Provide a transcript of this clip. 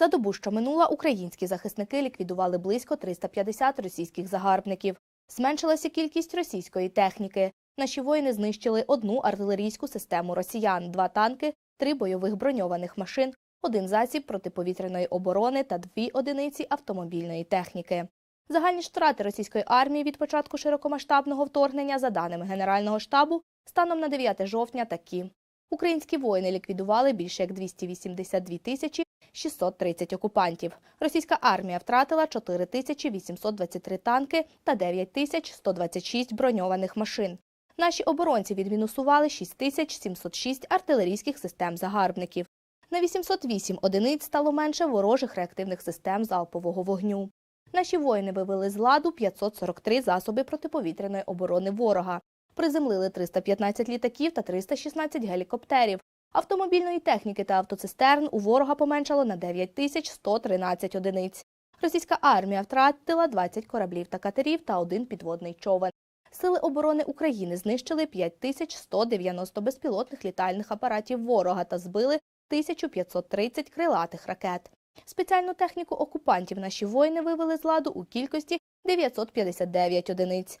За добу, що минула, українські захисники ліквідували близько 350 російських загарбників. Зменшилася кількість російської техніки. Наші воїни знищили одну артилерійську систему росіян, два танки, три бойових броньованих машин, один засіб протиповітряної оборони та дві одиниці автомобільної техніки. Загальні втрати російської армії від початку широкомасштабного вторгнення, за даними Генерального штабу, станом на 9 жовтня такі. Українські воїни ліквідували більше як 282 тисячі 630 окупантів. Російська армія втратила 4 тисячі 823 танки та 9 тисяч 126 броньованих машин. Наші оборонці відмінусували 6 тисяч 706 артилерійських систем загарбників. На 808 одиниць стало менше ворожих реактивних систем залпового вогню. Наші воїни вивели з ладу 543 засоби протиповітряної оборони ворога. Приземлили 315 літаків та 316 гелікоптерів. Автомобільної техніки та автоцистерн у ворога поменшало на 9 тисяч 113 одиниць. Російська армія втратила 20 кораблів та катерів та один підводний човен. Сили оборони України знищили 5190 безпілотних літальних апаратів ворога та збили 1530 крилатих ракет. Спеціальну техніку окупантів наші воїни вивели з ладу у кількості 959 одиниць.